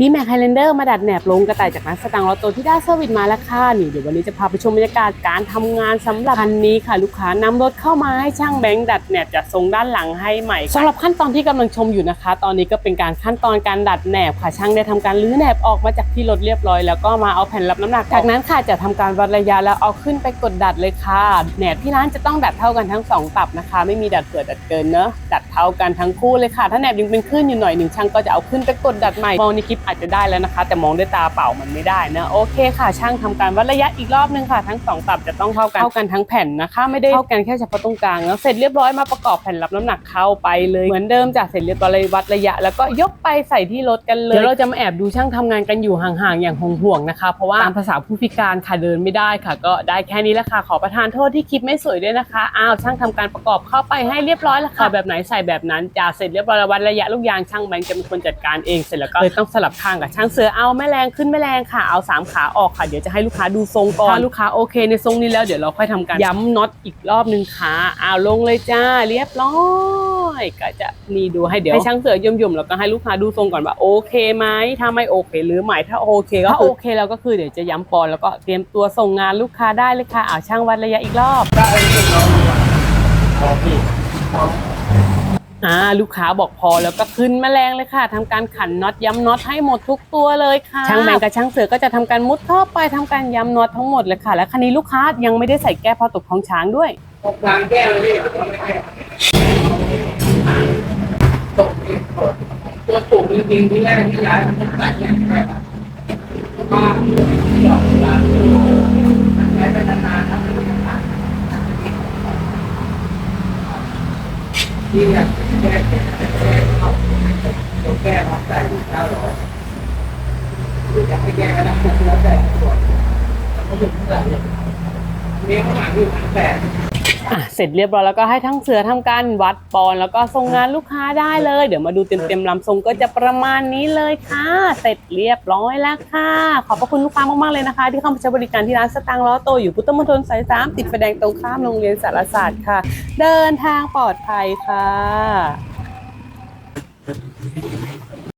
ดีแม็กไฮแลนเดอร์มาดัดแหนบลงกระต่ายจากร้านสตางค์ลอตโตที่ได้เซอร์วิสมาแล้วค่ะนี่เดี๋ยววันนี้จะพาไปชมบรรยากาศการทำงานสำหรับคันนี้ค่ะ ลูกค้านำรถเข้ามาให้ช่างแบงค์ดัดแหนบจากทรงด้านหลังให้ใหม่สำหรับขั้นตอนที่กำลังชมอยู่นะคะ ตอนนี้ก็เป็นการขั้นตอนการดัดแหนบค่ะช่างได้ทำการรื้อแหนบออกมาจากที่รถเรียบร้อย แล้วก็มาเอาแผ่นรับน้ำหนักจากนั้นค่ะจะทำการวัดระยะแล้วเอาขึ้นไปกดดัดเลยค่ะแหนบที่ร้านจะต้องดัดเท่ากันทั้งสองตับนะคะ ไม่มีดัดเกิดดัดเกินเนอะดัดเท่ากันทั้งคู่เลยค่ะ ถ้าแหนบยังเป็นขึ้นอยู่หน่อยหนึ่งช่างก็จะเอาขึ้นไปกดดัดใหม่มองในคลิปอาจจะได้แล้วนะคะ แต่มองด้วยตาเปล่ามันไม่ได้นะโอเคค่ะ ช่างทำการวัดระยะอีกรอบนึงค่ะ ทั้งสองตับจะต้องเท่ากันเท่ากันทั้งแผ่นนะคะ ไม่ได้เท่ากันแค่เฉพาะตรงกลางแล้วเสร็จเรียบร้อยมาประกอบแผ่นรับน้ำหนักเข้าไปเลยเหมือนเดิมจากเสร็จเรียบร้อยเลยวัดระยะ แล้วก็ยกไปใส่ที่รถกันเลยเดี๋ยวเราจะมาแอบดูช่างทำงานกันอยู่ห่างๆอย่างห่วงๆนะคะ เพราะว่าตามภาษาผู้พิการค่ะเดินไม่ได้ค่ะ ก็ได้แค่นี้แหละค่ะขอประทานโทษที่คลิปไม่สวยด้วยนะคะอ้าวช่างทำการประกอบเข้าไปให้เรียบร้อยแล้วค่ะแบบไหนใส่แบบนั้นจะเสร็จเรียบร้อยแล้ววัดระยะลูกยางช่างแบงค์จะเป็นคนจัดการเองเสร็จแล้วก็เลยต้องสลับข้างกับช่างเสือเอาแม่แรงขึ้นแม่แรงค่ะเอาสามขาออกค่ะเดี๋ยวจะให้ลูกค้าดูทรงก่อนถ้าลูกค้าโอเคในทรงนี้แล้วเดี๋ยวเราค่อยทำการย้ำน็อตอีกรอบนึงค่ะเอาลงเลยจ้าเรียบร้อยก็จะนี่ดูให้เดี๋ยวให้ช่างเสือย่มๆแล้วก็ให้ลูกค้าดูทรงก่อนว่าโอเคไหมถ้าไม่โอเค หรือใหม่ถ้าโอเคก็ถ้าโอเคแล้วก็คือเดี๋ยวจะย้ำปอนแล้วก็เตรียมตัวส่งงานลูกค้าได้เลยค่ะเอาช่างวัดระยะอีกรอบ อ่าลูกค้าบอกพอแล้วก็ขึ้นแมลงเลยค่ะทำการขันน็อตย้ำน็อตให้หมดทุกตัวเลยค่ะช่างแมงกับช่างเสือก็จะทำการมุดเข้าไปทำการย้ำน็อตทั้งหมดเลยค่ะ และคันนี้ลูกค้ายังไม่ได้ใส่แก้พอตกของช้างด้วยตกกลางแก้วเลยพี่ตกตัวตุ่มจริงๆที่แรกที่ย้ายมันใส่แค่แค่มาหยอกหลานใช้ไปนานๆนะ ที่อยากแก้แก้แก้เขาต้องแก้มาใส่เก้าร้อยอยากให้แก้ก็ได้แล้วแต่ส่วแล้วก็ถึงเท่าไหร่มีข้างหลังอยู่พันแปด เสร็จเรียบร้อยแล้วก็ให้ทั้งเสือทำการวัดปอนแล้วก็ส่งงานลูกค้าได้เลย เดี๋ยวมาดูเต็มๆลำทรงก็จะประมาณนี้เลยค่ะ เสร็จเรียบร้อยแล้วค่ะ ขอบพระคุณลูกค้ามากๆเลยนะคะ ที่เข้ามาใช้บริการที่ร้านสตางค์ล้อโตอยู่พุทธมณฑลสายสามติดไฟแดงตรงข้ามโรงเรียนสารศาสตร์ค่ะ เดินทางปลอดภัยค่ะ